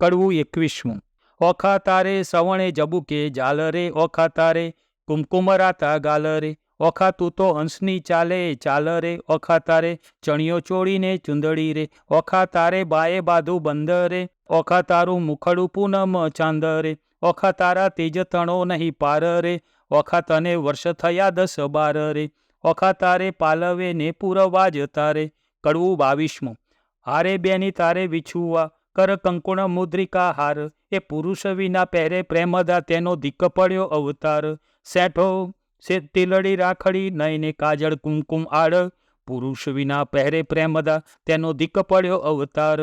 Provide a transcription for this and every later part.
કડવું એકવીસમું. ઓખા તારે સવણે જબુકે જાલ રે ઓખા તારે કુમકુમરાતા ગાલ રે ઓખા તું તો હંસની ચાલે ચાલ રે ઓખા તારે ચણિયો ચોળીને ચુંદડી રે ઓખા તારે બાએ બાધુ બંધ રે ઓખા તારું મુખડું પૂનમ ચાંદ રે ઓખા તારા તેજ તણો નહીં પાર રે ઓખા તને વર્ષ થયા દસ બાર રે ઓખા તારે પાલવે ને પૂરવા જતા રે કડવું બાવીસમું. હારે બેની તારે વિછુવા કર કંકુણ મુદ્રિકા હાર. એ પુરુષ વિના પહેરે પ્રેમદા તેનો ધીક પડ્યો અવતાર. સેઠો તિલડી રાખડી નયને કાજળ કુમકુમ આડ. પુરુષ વિના પહેરે પ્રેમદા તેનો ધીક પડ્યો અવતાર.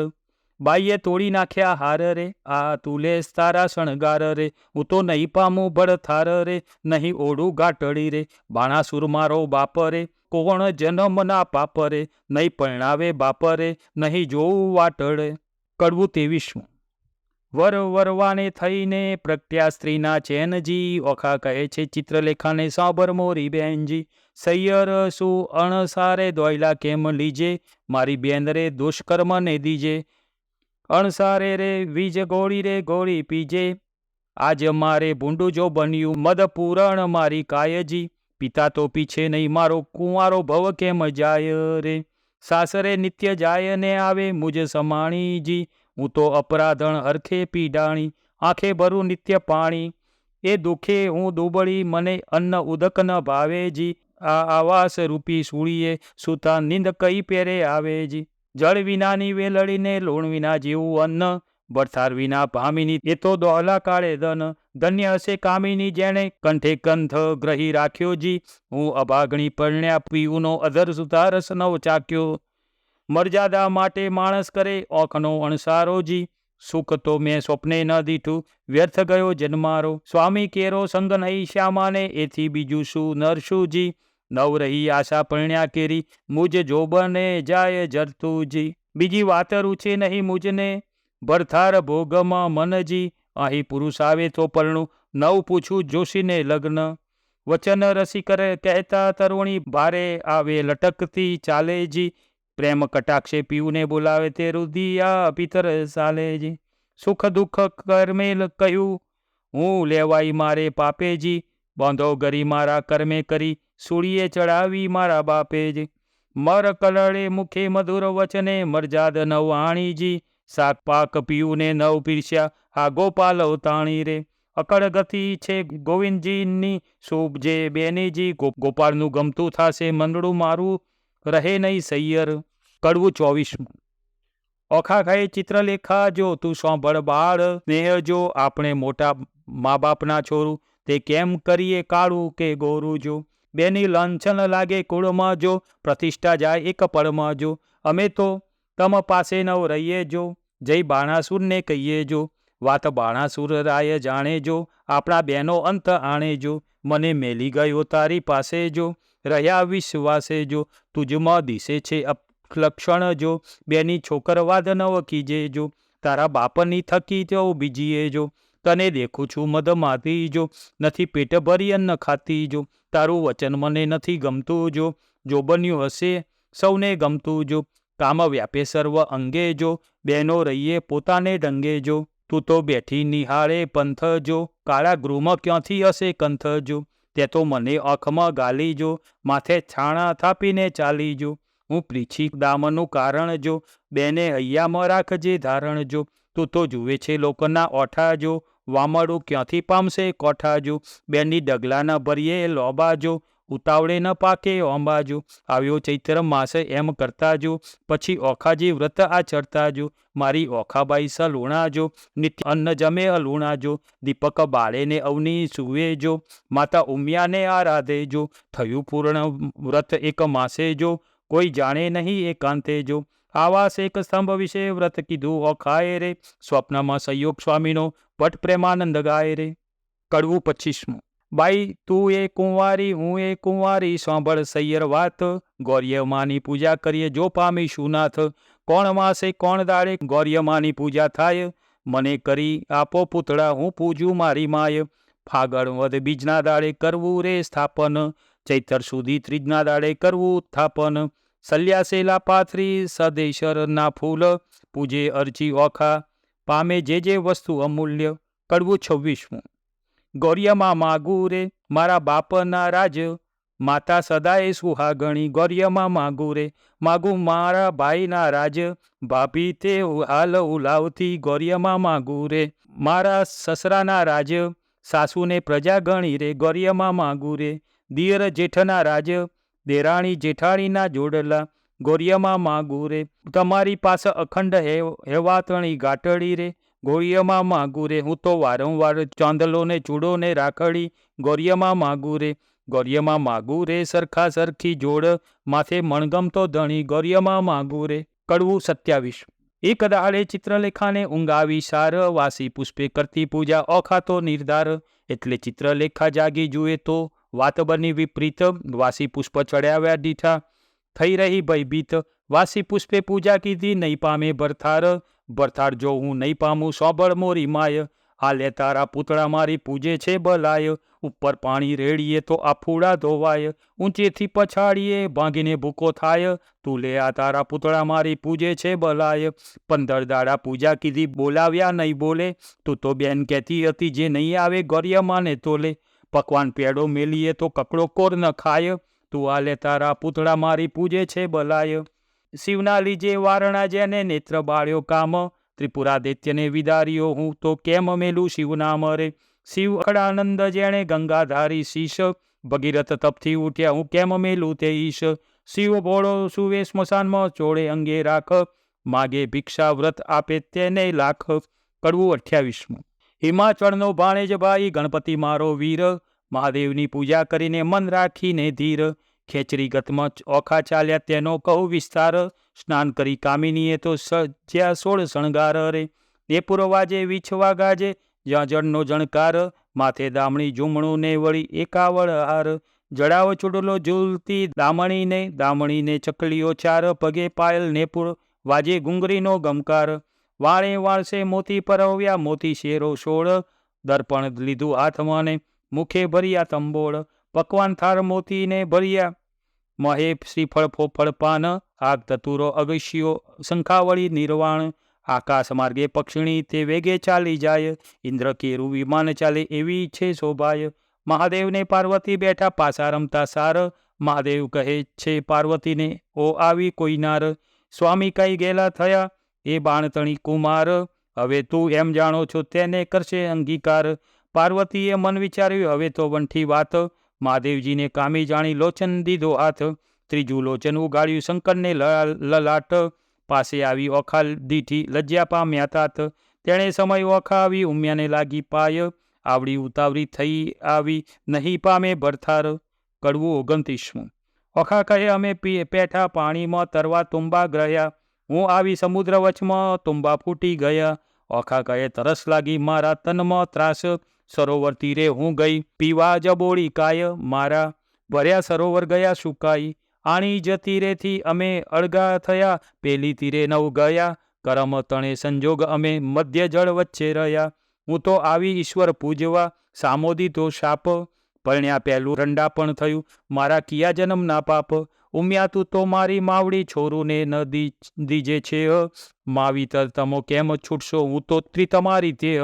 બાઈએ તોડી નાખ્યા હાર રે. આ તુલે તારા શણગાર રે. હું તો નહીં પામું ભળ થાર રે. નહીં ઓડું ગાટડી રે. બાણાસુર મારો બાપ રે. કોણ જન્મના પાપ રે? નહીં પરણાવે બાપ રે. નહીં જોવું વાટડે. કડવું તેવીસમું વર વરવાને થઈને પ્રગટ્યા સ્ત્રીના ચેનજી ઓખા કહે છે, ચિત્રલેખાને સાબર મોરી બેનજી. સૈયર શું અણસારે દોયલા કેમ લીજે? મારી બેન રે દુષ્કર્મ ને દીજે. અણસારે રે વીજ ગોળી રે ગોળી પીજે. આજ મારે ભૂંડું જો બન્યું મદ પૂરણ મારી કાયજી. પિતા તો પીછે નહીં, મારો કુંવારો ભવ કેમ જાય રે? સાસરે નિત્ય જાય ને આવે, મુજ સમાણીજી હું તો અપરાધણ અરખે પીડાણી, આંખે ભરું નિત્ય પાણી. એ દુઃખે હું દુબળી, મને અન્ન ઉદક ન ભાવેજી આ આવાસ રૂપી સૂળીએ સુતા નિંદ કઈ પેરે આવેજી જળ વિનાની વેલડીને લોણ વિના જેવું અન્ન ભરથાર વિના ભામીની એ તો દોહલા કાળે ધન. ધન્ય હશે કામિની જેણે. કંઠે કંથ ગ્રહી રાખ્યો જી. હું અભાગણી પરણ્યા પીવુનો અધર સુધારસ નવ ચાક્યો. મર્યાદા માટે માણસ કરે, ઓખનો અણસારો જી. સુખ તો મેં સ્વપ્ને ન દીઠું, વ્યર્થ ગયો જન્મારો. સ્વામી કેરો સંગ નહીં શ્યામાને એથી બીજું શું નરશું જી. નવ રહી આશા પરણ્યા કેરી, મુજ જોબને જાય જરતુજી બીજી વાત રૂચે નહીં મુજને, ભરથાર ભોગમાં મનજી અહીં પુરુષ આવે તો પરણું. નવ પૂછું જોશીને લગ્ન. વચન રસિકર કહેતા તરુણી ભારે આવે લટકતી ચાલેજી પ્રેમ કટાક્ષે પીવુને બોલાવે તે રુધિયા પિતર સાલેજી સુખ દુઃખ કરમેલ કહ્યું હું લેવાઈ મારે પાપેજી બાંધો ગરી મારા કર્મે કરી. સૂળીએ ચડાવી મારા બાપેજી મર કલળે મુખે મધુર વચને મરજાદ નવાણીજી શાક પાક પીવુને નવ પીરસ્યા, હા ગોપાલ અવતાણી રે. અકળ ગતિ છે ગોવિંદજીની શુભ જે બેનીજી ગોપાળનું ગમતું થાશે મંડળું મારું રહે નહીં સૈયર. કડવું ચોવીસમું ઓખા ખાઈ ચિત્રલેખા જો તું સાંભળ બાળ સ્નેહ જો આપણે મોટા મા બાપના છોરું. તે કેમ કરીએ કાળું કે ગોરું જો? બેની લંછન લાગે કુળમાં જો, પ્રતિષ્ઠા જાય એક પળમાં જો. અમે તો તમ પાસે નવ રહીએ જો, જય બાણાસુરને કહીએ જો, વાત બાણાસુર રાય જાણે જો, આપણા બેનો અંત આણે જો, મને મેલી ગયો તારી પાસે જો, રહ્યા વિશ્વાસે જો, તુજમાં દિશે છે લક્ષણ જો, બેની છોકરવાદ નવ કીજે જો, તારા બાપની થકી તો બીજીએ જો, તને દેખું છું મદમાતી જો, નથી પેટ ભરી અન્ન ખાતી જો, તારું વચન મને નથી ગમતું જો જો બન્યું હશે સૌને ગમતું જો કામ વ્યાપે સર્વ અંગે જો બેનો રહીએ પોતાને ડંગે જો, તું તો બેઠી નિહાળે પંથ જો, કાળા ગૃહમાં ક્યાંથી હશે કંથ જો? તે તો મને આંખમાં ગાલી જો, માથે છાણા થાપીને ચાલી જો. હું પ્રીછી દામનું કારણ જો, બેને હૈયામાં રાખજે ધારણ જો. તું તો જુએ છે લોકોના ઓઠા જો વામડું ક્યાંથી પામશે કોઠા જો? બેની ડગલાના ભરીએ લોબા જો ઉતાવળે ન પાકે ઓંબાજો આવ્યો ચૈત્ર માસે એમ કરતા જો પછી ઓખાજી વ્રત આચરતા જો મારી ઓખાબાઈ સ લુણાજો નિત્ય અન્ન જમે અલુણાજો. દીપક બાળેને અવની સુવે જો માતા ઉમિયાને આરાધે જો થયું પૂર્ણ વ્રત એક માસે જો કોઈ જાણે નહીં એકાંતે જો આવાસ એક સ્તંભ વિશે વ્રત કીધું ઓખાએ રે. સ્વપ્નમાં સંયોગ સ્વામીનો. પટ પ્રેમાનંદ ગાય રે. કડવું પચીસમું બાઈ, તું એ કુંવારી, હું એ કુંવારી, સાંભળ સૈયર વાત. ગૌર્યમાની પૂજા કરીએ જો પામી શુનાથ કોણ માસે કોણ દાડે ગૌર્યમાની પૂજા થાય? મને કરી આપો પૂતળા, હું પૂજું મારી માય. ફાગણ વધ બીજના દાડે કરવું રે સ્થાપન. ચૈતર સુધી ત્રીજના દાડે કરવું સ્થાપન સલ્યાસેલા પાથરી સદેશરના ફૂલ. પૂજે અરજી ઓખા. પામે જે જે વસ્તુ અમૂલ્ય. કડવું છવ્વીસમું. ગૌર્યમાં માગું રે મારા બાપના રાજ, માતા સદાય સુહાગણી, ગૌર્યમાં માગું રે માગું મારા ભાઈના રાજ, ભાભી તે હાલ ઉલાવતી ગૌર્યમાં માગું રે મારા સસરાના રાજ, સાસુને પ્રજા ગણી રે, ગૌર્યમાં માગું રે દિયર જેઠના રાજ, દેરાણી જેઠાણીના જોડલા, ગૌર્યમાં માગું રે તમારી પાસે અખંડ હે- હેવાતણી ગાટડી રે ગૌર્યમાં માગું રે. હું તો વારંવાર ચાંદલોને, ચૂડોને રાખડી ગૌર્યમાં માગું રે. માગુરે માગું રે સરખા સરખી જોડ, માથે મણગમતો ધણી ગૌર્યમાં માગું રે. કડવું સત્યાવીસ. એક દાડે ચિત્રલેખાને ઊંઘાવી સાર, વાસી પુષ્પે કરતી પૂજા ઓખાતો નિર્ધાર. એટલે ચિત્રલેખા જાગી જુએ તો વાત બની વિપરીત. વાસી પુષ્પ ચડાવ્યા દીઠા. થઈ રહી ભયભીત. વાસી પુષ્પે પૂજા કીધી, નહીં પામે ભરથાર. ભરથાર જો હું નહીં પામું સોબળ મોરી માય. આ લે તારા પૂતળા મારી પૂજે છે બલાય. ઉપર પાણી રેડીએ તો આ ફૂડા ધોવાય. ઊંચેથી પછાડીએ ભાંગીને ભૂકો થાય. તું લે આ તારા પૂતળા મારી પૂજે છે બલાય. પંદર દાડા પૂજા કીધી, બોલાવ્યા નહીં બોલે. તું તો બેન કહેતી હતી, જે નહીં આવે ગૌર્યમાને તોલે. પકવાન પેડો મેલીએ તો કકડો કોર ન ખાય. તું આ લે તારા પૂતળા મારી પૂજે છે બલાય. શિવના લીજે વારણા જેને નેત્ર બાળ્યો કામ, ત્રિપુરાદિત્યને વિદાર્યો હું તો કેમ મેલું શિવનામ રે? શિવ અખડાનંદ જેણે ગંગાધારી શીશ, ભગીરથ તપથી ઉઠ્યા હું કેમ મેલું તે ઈશ? શિવ ભોળો સુવે સ્મશાનમાં ચોળે અંગે રાખ, માગે ભિક્ષા વ્રત આપે તેને લાખ, કડવું અઠ્યાવીસમું. હિમાચળનો ભાણેજ ભાઈ ગણપતિ મારો વીર, મહાદેવની પૂજા કરીને મન રાખીને ધીર ખેચરી ગતમાં ઓખા ચાલ્યા તેનો કહું વિસ્તાર. સ્નાન કરી કામિનીએ તો સજ્યા સોળ શણગાર રે એ પુરવાજે વીછવા ગાજે. જ્યાં જળનો જણકાર. માથે દામણી ઝૂમણું ને વળી એકાવળ હાર. જડાવ ચૂડલો ઝૂલતી દામણીને. દામણીને ચકલીઓ ચાર પગે પાયલ નેપુર. વાજે ગુંગરીનો ગમકાર. વાળે વાળસે મોતી પરવ્યા મોતી શેરો સોળ. દર્પણ લીધું હાથમાં ને મુખે ભર્યા તંબોળ. પકવાન થાર મોતીને ભર્યા. મહે શ્રીફળ ફોફળ પાન, આગ તતુરો અગસ્યો શંખાવળી નિર્વાણ, આકાશ માર્ગે પક્ષિણી તે વેગે ચાલી જાય. ઇન્દ્ર કેરું વિમાન ચાલે એવી છે શોભાય. મહાદેવને પાર્વતી બેઠા પાસા રમતા સાર. મહાદેવ કહે છે પાર્વતીને, ઓ આવી કોઈ નાર સ્વામી કઈ ગયેલા થયા? એ બાણતણી કુમાર, હવે તું એમ જાણો છો તેને કરશે અંગીકાર. પાર્વતીએ મન વિચાર્યું, હવે તો વંઠી વાત મહાદેવજીને કામી જાણી લોચન દીધો હાથ. ત્રીજું લોચન ઉગાડ્યું શંકરને લલાટ. પાસે આવી ઓખા દીઠી લજ્જા પામ્યા તાત. તેણે સમય ઓખા આવી ઉમિયાને લાગી પાય. આવડી ઉતાવળી થઈ આવી નહીં પામે ભરથાર. કડવું ઓગણત્રીસમું. ઓખા કહે, અમે પેઠા પાણીમાં તરવા તુંબા ગ્રહ્યા હું આવી સમુદ્ર વચમાં તુંબા ફૂટી ગયા. ઓખા કહે, તરસ લાગી મારા તનમાં ત્રાસ. સરોવર તીરે હું ગઈ. પીવા જબોળી કાય મારા ભર્યા સરોવર ગયા સુકાઈ આણી જ તીરેથી અમે અળગા થયા. પેલી તીરે નવ ગયા. કરમ તણે સંજોગ અમે મધ્ય જળ વચ્ચે રહ્યા. હું તો આવી ઈશ્વર પૂજવા. સામોદી તો શાપ પરણ્યા પહેલું રંડા પણ થયું. મારા કિયા જન્મ ના પાપ. ઉમ્યા તું તો મારી માવડી છોરુને ન દી દીજે છે. હ. માવીતર તમો કેમ છૂટશો? હું તો ત્રી તમારી તે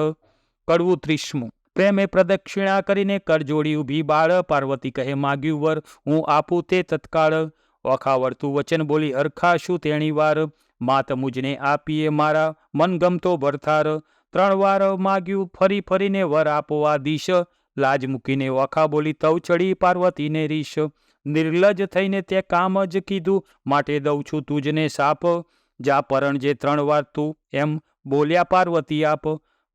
કડવું ત્રીસમું પ્રેમે પ્રદક્ષિણા કરીને કરજોડી ઊભી બાળ, પાર્વતી કહે, માગ્યું વર, હું આપું તે તત્કાળ. વખાવડતું વચન બોલી હરખાશું તેણી વાર, માત મુજને આપીએ મારા મનગમતો ભરથાર. ત્રણ વાર માગ્યું, ફરી ફરીને વર આપો આ દિશ. લાજ મૂકીને વખા બોલી, તવ ચડી પાર્વતીને રીશ. નિર્લજ થઈને તે કામ જ કીધું, માટે દઉં છું તુજને સાપ. જા પરણ જે ત્રણ વાર તું એમ બોલ્યા પાર્વતી આપ.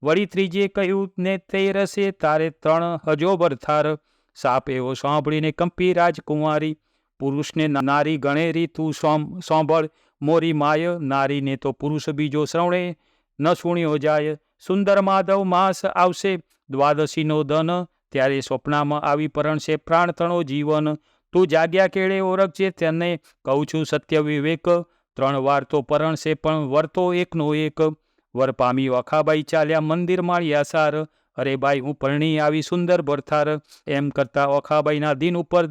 વળી ત્રીજે કહ્યું, ને તે રસે તારે ત્રણ હજો બરથાર સાપ એવો સાંભળીને કંપી રાજકુમારી પુરુષને નારી ગણેરી તું સોમ, સાંભળ, મોરી માય. નારીને તો પુરુષ બીજો શ્રવણે, ન સુણ્યો જાય. સુંદર માધવ માસ આવશે. દ્વાદશીનો ધન ત્યારે સ્વપ્નામાં આવી પરણશે પ્રાણ તણો જીવન. તું જાગ્યા કેળે ઓળખજે તેને. કહું છું સત્ય વિવેક. ત્રણ વાર તો પરણશે પણ વર્તો એકનો એક. વર પામી વખાબાઈ ચાલ્યા મંદિર માળ્યા સાર. અરે ભાઈ, હું પરણી આવી સુંદર ભરથાર એમ કરતા ઓખાબાઈના દિન ઉપર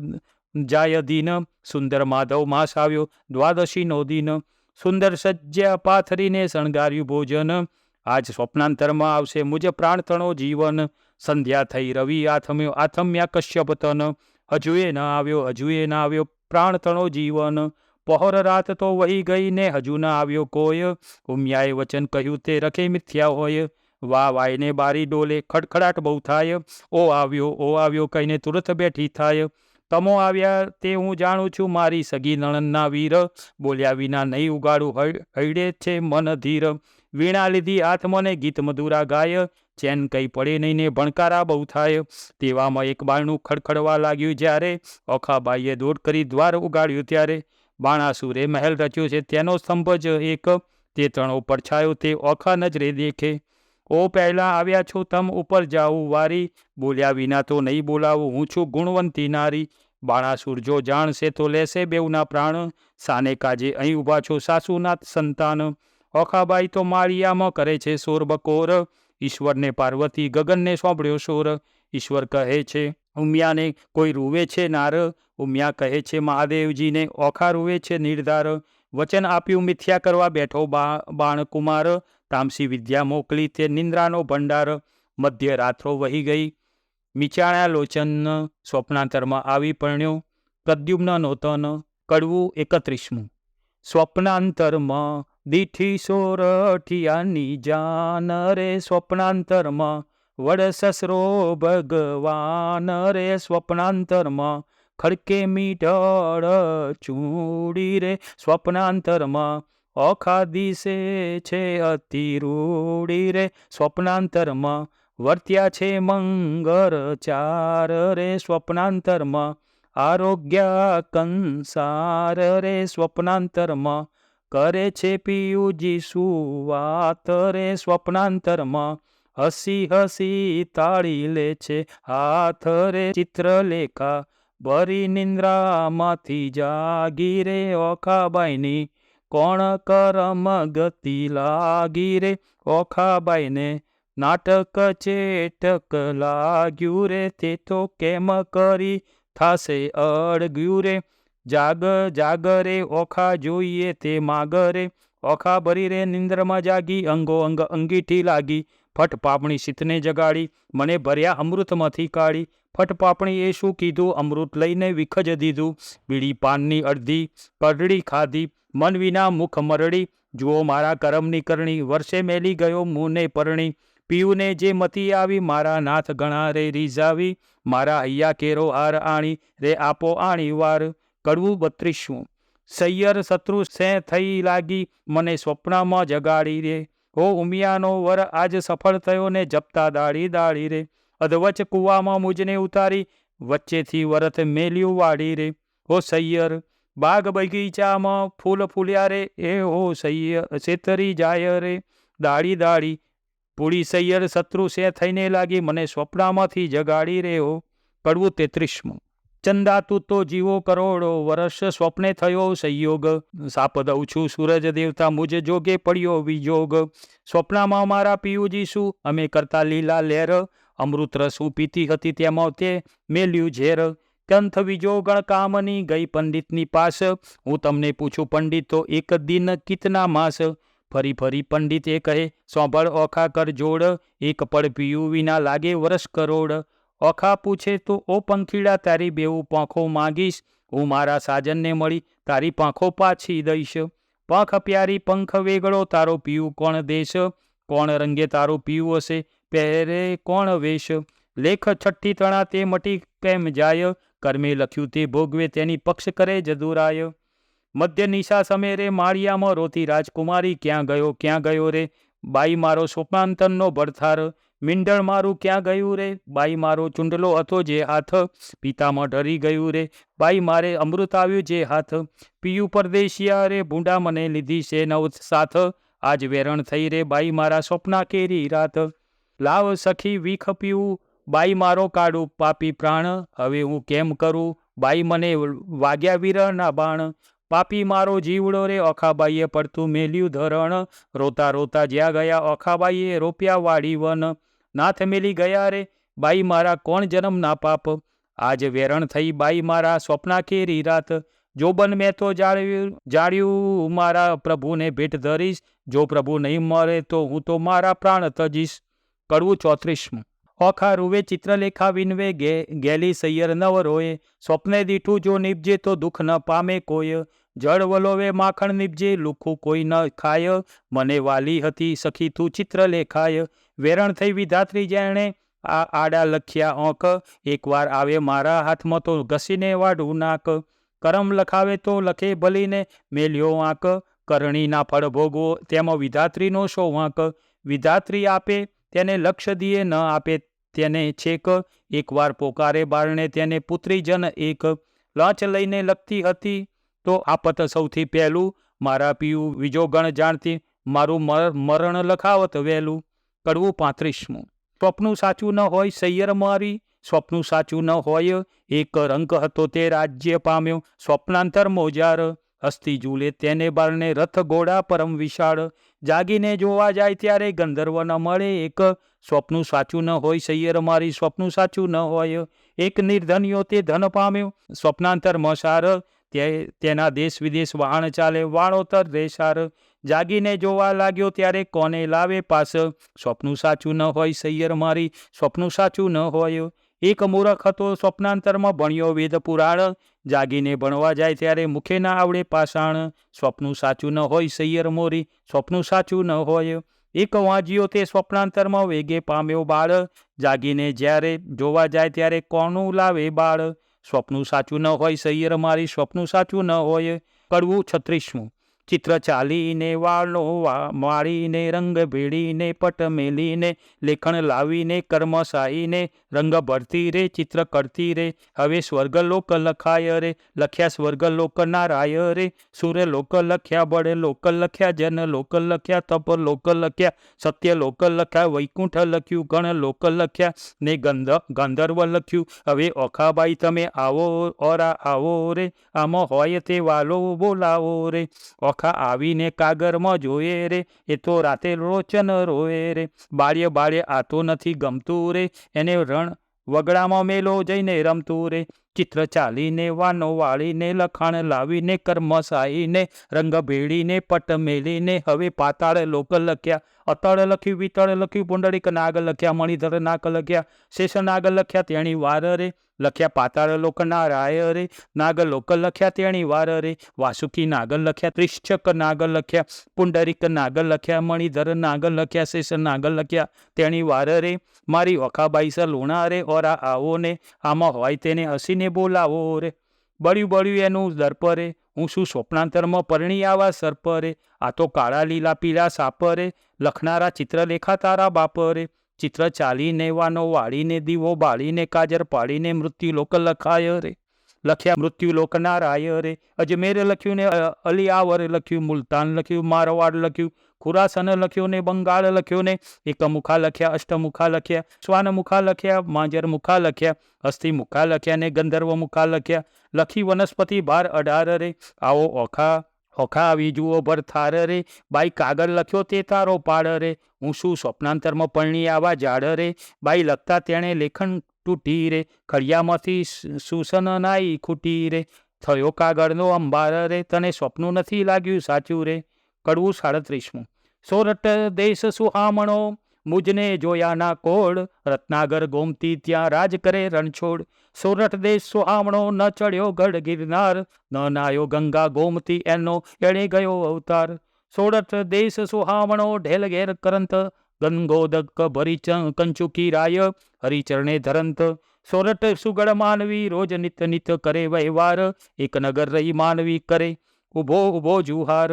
જાય દિન. સુંદર માધવ માસ આવ્યો, દ્વાદશીનો દિન. સુંદર સજ્જા પાથરીને શણગાર્યું ભોજન. આજ સ્વપ્નાંતરમાં આવશે મુજબ પ્રાણતણો જીવન. સંધ્યા થઈ રવિ, આથમ્યો, આથમ્યા કશ્યપ તન. હજુએ ન આવ્યો, હજુએ ન આવ્યો પ્રાણતણો જીવન. પહોર રાત તો વહી ગઈ ને હજુ ના આવ્યો કોઈ. ઉમિયાએ વચન કહ્યું, તે રખે મિથ્યા હોય. વા વાયને બારી ડોલે ખડખડાટ બહુ થાય. ઓ આવ્યો ઓ આવ્યો કહીને તુરત બેઠી થાય. તમો આવ્યા તે હું જાણું છું, મારી સગી નણંદના વીર. બોલ્યા વિના નહીં ઉગાડું હૈડે છે મન ધીર. વીણા લીધી હાથ ગીત મધુરા ગાય. ચેન કંઈ પડે નહીં ને ભણકારા બહુ થાય. તેવામાં એક બારણું ખડખડવા લાગ્યું જ્યારે ઓખાબાઈએ દોડ કરી દ્વાર ઉગાડ્યું ત્યારે બાણાસુરે મહેલ રચ્યો છે. તેનો સ્તંભ જ એક તે ત્રણો પડછાયો તે ઓખા નજરે દેખે. ઓ પહેલા આવ્યા છો તમ ઉપર જાઉં વારી. બોલ્યા વિના તો નહીં બોલાવું. હું છું ગુણવંતી નારી. બાણાસુર જો જાણશે તો લેશે બેઉના પ્રાણ. સાને કાજે અહીં ઊભા છો સાસુનાથ સંતાન. ઓખાબાઈ તો માળિયામાં કરે છે સોર બકોર ઈશ્વરને પાર્વતી ગગનને સોંપડ્યો સોર. ઈશ્વર કહે છે, ઉમિયાને કોઈ રૂવે છે નાર? ઉમિયા કહે છે, મહાદેવજીને ઓખા રૂવે છે નિર્ધાર? વચન આપ્યું મિથ્યા કરવા બેઠો બાણકુમાર? તામસી વિદ્યા મોકલી તે નિંદ્રાનો ભંડાર? મધ્ય રાત્રો વહી ગઈ. મિચાણા લોચન સ્વપ્નાંતરમાં આવી પરણ્યો. પ્રદ્યુમ્ન નોતન કડવું એકત્રીસમું. સ્વપ્નાંતરમાં દીઠી સોરઠિયાની જાન રે સ્વપ્નાંતરમાં વડ સસરો ભગવાન રે સ્વપ્નાંતરમાં ખડકે મીઠળ ચૂડી રે સ્વપ્નાંતરમાં. ઓખા દિશે છે અતિ રૂડી રે સ્વપ્નાંતરમાં. વર્ત્યા છે મંગર ચાર રે સ્વપ્નાંતરમાં. આરોગ્ય કંસાર રે સ્વપ્નાંતરમાં. કરે છે પિયુજી સુવાત રે સ્વપ્નાંતરમાં. હસી હસી તાળી લે છે હાથ રે ચિત્રલેખા. ભરી નિંદ્રામાંથી જાગી રે ઓખાબાઈની. કોણ કરમ ગતિ લાગી રે ઓખાબાઈને. નાટક ચેટક લાગ્યું રે તે તો કેમ કરી થાશે અડગ્યું રે. જાગ જાગરે ઓખા જોઈએ તે માગરે. ઓખા ભરી રે, નિંદ્રમાં જાગી અંગો અંગ અંગીઠી લાગી. ફટ પાપણી શીતને જગાડી, મને ભર્યા અમૃતમાંથી કાઢી. ફટ પાપણી એ શું કીધું, અમૃત લઈને વિખજ દીધું. બીડી પાનની અડધી કરડી ખાધી, મન વિના મુખ મરડી. જુઓ મારા કરમની કરણી વર્ષે મેલી ગયો મુને પરણી. પીયુને જે મતી આવી, મારા નાથ ગણા રે રીઝાવી. મારા હૈયા કેરો હાર આણી, રે આપો આણી વાર. કડવું બત્રીસું. સૈયર શત્રુ સે થઈ લાગી, મને સ્વપ્નમાં જગાડી રે. હો ઉમિયાનો વર આજ સફળ થયો ને જપતા દાળી દાળી રે. અધવચ કૂવામાં મુજને ઉતારી, વચ્ચેથી વરત મેલ્યું વાડી રે. હો સૈયર, બાગ બગીચામાં ફૂલ ફૂલ્યા રે. એ હો સૈયર, શેતરી જાય રે. દાળી દાળી પૂળી સૈયર શત્રુ સે થઈને લાગી, મને સ્વપ્નામાંથી જગાડી રે હો. કડવું તેત્રીસમું ચંદા તું તો જીવો કરોડો વર્ષ સ્વપ્ને થયો સંયોગ. સાપ દઉં છું સૂરજ દેવતા મુજ જોગે પડ્યો વિજોગ. સ્વપ્નમાં મારા પિયુજી શું અમે કરતા લીલા લેર અમૃત રસ પીતી હતી તેમાં તે મેલ્યું ઝેર. કંથ વિજોગણ કામની ગઈ પંડિતની પાસ. હું તમને પૂછું પંડિત તો એક દિન કિતના માસ? ફરી ફરી પંડિત એ કહે, સોંભળ ઓખા કર જોડ એક પળ પીયું વિના લાગે વરસ કરોડ. ઓખા પૂછે, તો ઓ પંખીડા, તારી બેવું પાંખો માંગીશ. હું મારા સાજનને મળી તારી પાંખો પાછી દઈશ. પાંખ પ્યારી પંખ વેગળો, તારો પીવું કોણ દેશ? કોણ રંગે તારું પીવું હશે? પહેરે કોણ વેશ? લેખ છઠ્ઠી તણા તે મટી કેમ જાય? કર્મે લખ્યું તે ભોગવે તેની પક્ષ કરે જદુરાય. મધ્ય નિશા સમેરે માળિયામાં રોતી રાજકુમારી ક્યાં ગયો ક્યાં ગયો રે? બાઈ મારો સ્વપ્નાંતનનો ભડથાર મીંડળ મારું ક્યાં ગયું રે? બાઈ મારો ચુંડલો હતો જે હાથ, પિતામાં ડરી ગયું રે. બાઈ મારે અમૃત આવ્યું જે હાથ, પિયું પરદેશિયા રે. ભૂંડા મને લીધી છે નવ સાથ, આજ વેરણ થઈ રે. બાઈ મારા સ્વપ્ના કેરી રાત, લાવ સખી વીખ પીવું. બાઈ મારો કાઢું પાપી પ્રાણ, હવે હું કેમ કરું? બાઈ મને વાગ્યા વિરહના બાણ પાપી મારો જીવડો રે ઓખાબાઈએ પડતું મેલ્યું ધરણ. રોતા રોતા જ્યાં ગયા ઓખાબાઈએ રોપ્યા વાડી વન. નાથ મેલી ગયા રે, બાઈ મારા કોણ જન્મ ના પાપ? આજ વેરણ થઈ બાઈ મારા સ્વપ્ના કેરી રાત. જોબન મેં તો જાળવ્યું, જાળ્યું મારા પ્રભુને ભેટ ધરીશ. જો પ્રભુ નહીં મરે તો હું તો મારા પ્રાણ તજીશ. કડવું ચોત્રીસમું. ઓખા રૂવે ચિત્રલેખા વિનવે ગે, ગેલી સૈયર નવરોએ સ્વપ્ને દીઠું જો નીપજે તો દુઃખ ન પામે કોઈ. જળ વલોવે માખણ નીપજે, લુખું કોઈ ન ખાય. મને વાલી હતી સખી, તું ચિત્ર લેખાય. વેરણ થઈ વિધાત્રી જેણે આ આડા લખ્યા ઓંક. એકવાર આવે મારા હાથમાં તો ઘસીને વાઢું નાક. કરમ લખાવે તો લખે ભલીને મેલ્યો આંક. કરણીના ફળ ભોગવો તેમાં વિધાત્રીનો શો વાંક વિધાત્રી આપે તેને લક્ષ દીએ, ન આપે તેને છેક. એકવાર પોકારે બારણે તેને પુત્રીજન એક. લાંચ લઈને લખતી હતી તો આપત સૌથી પહેલું મારા પિયું બીજો ગણ જાણતી મારું મર- મરણ લખાવત વહેલું. કડવું પાંત્રીસમું. સ્વપ્નું સાચું ન હોય સૈયર મારી, સ્વપ્નું સાચું ન હોય એક રંક હતો તે રાજ્ય પામ્યો, સ્વપ્નાંતર મોજાર. અસ્થિ ઝૂલે તેને બારણે રથ ઘોડા પરમ વિશાળ. જાગીને જોવા જાય ત્યારે ગંધર્વ ન મળે એક. સ્વપ્નું સાચું ન હોય સૈયર મારી, સ્વપ્નું સાચું ન હોય એક નિર્ધન્યો તે ધન પામ્યો, સ્વપ્નાંતર મસાર. તેના દેશ વિદેશ વાહન ચાલે વાણોતર દેશાર જાગીને જોવા લાગ્યો ત્યારે કોને લાવે પાસ? સ્વપ્નું સાચું ન હોય સૈયર મારી, સ્વપ્નું સાચું ન હોય. એક મૂરખ હતો સ્વપ્નાંતરમાં ભણ્યો વેદ પુરાણ. જાગીને ભણવા જાય ત્યારે મુખે ના આવડે પાષાણ. સ્વપ્નું સાચું ન હોય સૈયર મોરી, સ્વપ્નું સાચું ન હોય. એક વાંજ્યો તે સ્વપ્નાંતરમાં વેગે પામ્યો બાળ. જાગીને જ્યારે જોવા જાય ત્યારે કોનું લાવે બાળ? સ્વપ્નું સાચું ન હોય સૈયર મારી સ્વપ્નું સાચું ન હોય કડવું છત્રીસમું. ચિત્ર ચાલીને વાળો મારીને રંગ ભેળીને, પટ મેલીને લેખણ લાવીને કર્મશાહીને રંગ ભરતી રે, ચિત્ર કરતી રે, હવે સ્વર્ગલોક લખાય રે, લખ્યા સ્વર્ગલોક નારાય રે સુર લોક લખ્યા બળે લોક લખ્યા જન લોક લખ્યા તપ લોક લખ્યા સત્ય લોક લખ્યા, વૈકુંઠ લખ્યું ગણ લોક લખ્યા, ને ગંધ, ગંધર્વ લખ્યું, હવે ઓખાબાઈ તમે આવો, ઓરા આવો રે, આમાં હોય તે વાલો બોલાવો રે ઓખા આવીને કાગરમાં જોયે રે, એ તો રાતે રોચન રોયે રે. બાળ્ય બાળ્ય આ તો નથી ગમતું રે, એને રણ વગડામાં મેલો જઈને રમતું રે. ચિત્ર ચાલીને, વાનો વાળીને, લખાણ લાવીને કર્મશાહીને રંગ ભેળીને, પટ મેલીને હવે પાતાળ લોક લખ્યા. અતળ લખ્યું વિતળ લખ્યું પુંડળીક આગળ લખ્યા, મણિધર નાક લખ્યા શેષણ આગળ લખ્યા, તેણી વાર રે. લખ્યા પાતાળ લોકના રાય રે. નાગર લોક લખ્યા, તેણી વાર રે. વાસુકી નાગર લખ્યા ત્રિશ્ચક નાગર લખ્યા, પુંડરીક નાગર લખ્યા, મણિધર નાગર લખ્યા, શેષ નાગર લખ્યા, તેણી વાર રે. મારી ઓખાબાઈ સ લુણા રે, ઓરા આવો ને. આમાં હોય તેને હસીને બોલાવો રે. બળ્યું બળ્યું એનું દર્પ રે હું શું સ્વપ્નાંતરમાં પરણી આવા સર્પ રે આ તો કાળા લીલા પીળા સાપરે. લખનારા ચિત્રલેખા તારા બાપરે. ચિત્ર ચાલીને વાનો વાળીને દીવો બાળીને કાજર પાડીને મૃત્યુ લોક લખાય રે. લખ્યા મૃત્યુ લોકના રાય રે. અજમેર લખ્યું ને અલી અલિયાવર લખ્યું, મુલતાન લખ્યું, મારવાડ લખ્યું. ખુરાસન લખ્યું ને, બંગાળ લખ્યું ને, એકમુખા લખ્યા, અષ્ટમુખા લખ્યા, શ્વાનમુખા લખ્યા માંજર મુખા લખ્યા, અસ્થિમુખા મુખા લખ્યા ને ગંધર્વ મુખા લખ્યા. લખી વનસ્પતિ બાર અઢાર રે, આવો ઓખા ઓખા આવી જુઓ, ભર થાર રે. બાઈ કાગળ લખ્યો તે તારો પાડ રે. હું શું સ્વપ્નાંતરમાં પરણી આવા ઝાડ રે. બાઈ લખતા તેણે લેખન તૂટી રે. ખડિયામાંથી સુસન નાઈ ખૂટી રે. થયો કાગળનો અંબાર રે. તને સ્વપ્નું નથી લાગ્યું સાચું રે. કડવું સાડત્રીસમું. સોરઠ દેશ સુહામણો મુજને જોયાના કોળ રત્નાગર ગોમતી ત્યાં રાજ કરે રણછોડ. સોરઠ દેશ સુહામણો ન ચડ્યો ગઢ ગિરનાર. ન નાયો ગંગા ગોમતી એનો એણે ગયો અવતાર. સોરઠ દેશ સુહામણો ઢેલ ઘેર કરંત ગંગોદક ભરી કંચુકી રાય, હરિચરણે ધરંત સોરઠ સુગળ માનવી, રોજ નિત નિત કરે વહેવાર. એક નગર રહી માનવી કરે. ઊભો ઊભો જુહાર.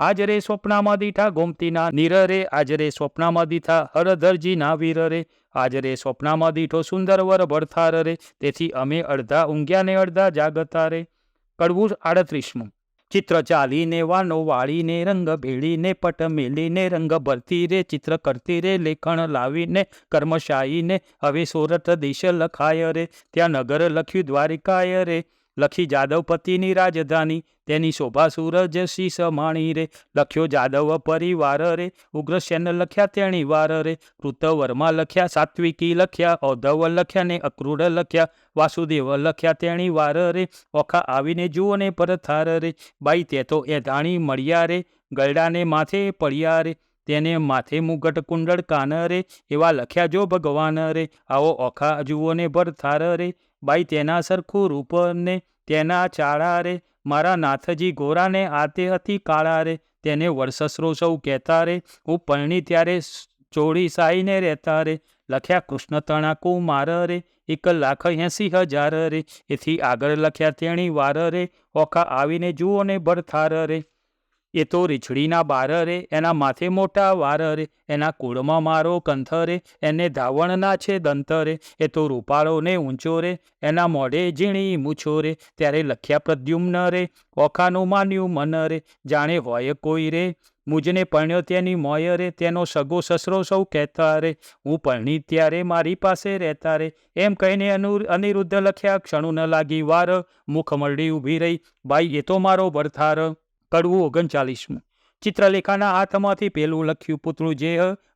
આજ રે સ્વપ્નામાં દીઠા ગોમતીના નિરરે આજરે સ્વપ્નામાં દીઠા હરધરજીના વીર રે આજ સ્વપ્નામાં દીઠો સુંદર વર ભરથાર રે તેથી અમે અડધા ઊંઘ્યા ને અડધા જાગતા રે કડવું આડત્રીસમું ચિત્ર ચાલીને વાનો વાળીને રંગ ભેળીને પટ મેલીને રંગ ભરતી રે ચિત્ર કરતી રે લેખણ લાવીને કર્મશાહીને હવે સોરઠ દેશ લખાય રે ત્યાં નગર લખ્યું દ્વારિકાય રે લખી જાદવ પતિની રાજધાની, તેની શોભા સૂરજ શીશ માણી રે. લખ્યો જાદવ પરિવાર રે ઉગ્રસેન લખ્યા તેણી વાર રે. કૃતવર્મા લખ્યા, સાત્વિકી લખ્યા, ઔધવ લખ્યા ને અક્રૂર લખ્યા. વાસુદેવ લખ્યા તેણી વાર રે, ઓખા આવીને જુઓ ને પરથાર રે. બાઈ તે તો એ ધાણી મળ્યા રે ગરડાને માથે પડ્યા રે. તેને માથે મુગટ કુંડળ કાન રે, એવા લખ્યા જો ભગવાન રે. આવો ઓખા જુઓ ને ભરથાર રે. બાઈ તેના સરખું રૂપને તેના ચાળા રે મારા નાથજી ગોરાને આતે હતી કાળા રે તેને વર્ષસરો સૌ કહેતા રે, હું પરણી ત્યારે ચોળી સાઈને રહેતા રે, લખ્યા કૃષ્ણ તણાકુ માર રે એક લાખ એંસી હજાર રે એથી આગળ લખ્યા તેણી વાર રે ઓખા આવીને જુઓ ને ભરથાર રે એ તો રીછડીના બાર રે એના માથે મોટા વાર રે એના કુળમાં મારો કંથ રે એને ધાવણના છે દંત રે એ તો રૂપાળો ને ઊંચો રે, એના મોઢે ઝીણી મૂછો રે, ત્યારે લખ્યા પ્રદ્યુમ્ન રે ઓખાનું માન્યું મન રે જાણે હોય કોઈ રે, મુજને પરણ્યો તેની મોય રે તેનો સગો સસરો સૌ કહેતા રે હું પરણી ત્યારે મારી પાસે રહેતા રે, એમ કહીને અનુ, અનિરુદ્ધ લખ્યા ક્ષણું ન લાગી વાર, મુખ મરડી ઊભી રહી, બાઈ, એ તો મારો ભરથાર કડવું ઓગણચાલીસમું. ચિત્રલેખાના હાથમાંથી પેલું લખ્યું પુતળું જે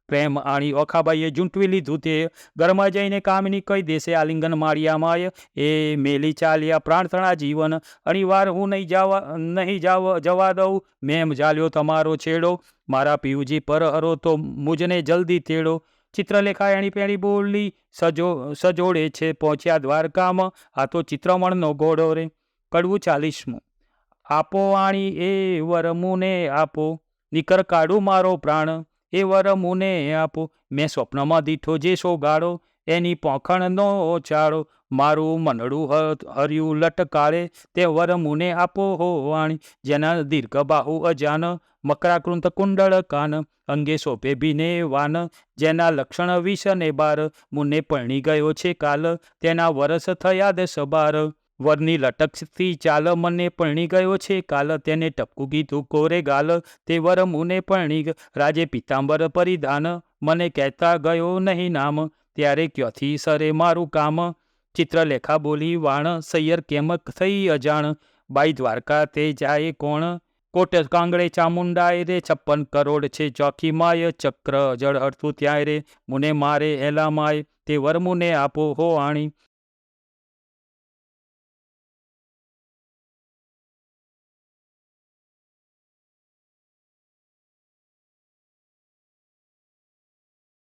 પ્રેમ આણી ઓખાબાઈએ ઝૂંટવી લીધું તે ઘરમાં જઈને કામની કઈ દેશે, આલિંગન માળિયામાં એ મેલી ચાલ્યા પ્રાર્થના જીવન, અણીવાર હું નહીં જવા, નહીં જાવ દઉં, મેમ જાલ્યો તમારો છેડો, મારા પિયુજી પર હરો તો મુજને જલ્દી તેડો. ચિત્રલેખા એણી પેણી બોલી, સજો, સજોડે છે પહોંચ્યા દ્વારકામાં, આ તો ચિત્રમણનો ઘોડો રે. કડવું ચાલીસમું. આપો આણી એ વર મુને આપો. નીકર કાઢું મારો પ્રાણ, એ વર મુને આપો. મેં સ્વપ્નમાં દીઠો જે સોગાડો એની પોખણનો ચાળો. મારું મનડું હર્યું લટકાળે તે વર મુને આપો હો વાણી. જેના દીર્ઘ બાહુ અજાન, મકરાકૃંત કુંડળ કાન. અંગે સોપે ભીને વાન, જેના લક્ષણ વિષને બાર. મુને પરણી ગયો છે કાલ, તેના વરસ થયા દસ બાર. વરની લટકથી ચાલ મને પરણી ગયો છે. કાલ તેને ટપકું કીધું, કોરે ગાલ, તે વર મુને પરણી રાજે પિતાંબર પરિધાન, મને કહેતા ગયો નહીં નામ, ત્યારે ક્યોથી સરે મારું કામ? ચિત્રલેખા બોલી, વાણ, સૈયર કેમ થઈ અજાણ? બાઈ દ્વારકા તે જાય કોણ? કોટ કાંગડે ચામુંડાય રે, છપ્પન કરોડ છે ચોખી માય, ચક્ર જળ અડથું ત્યાંય રે, મુને મારે એલા માય, તે વર મુને આપો હો આણી.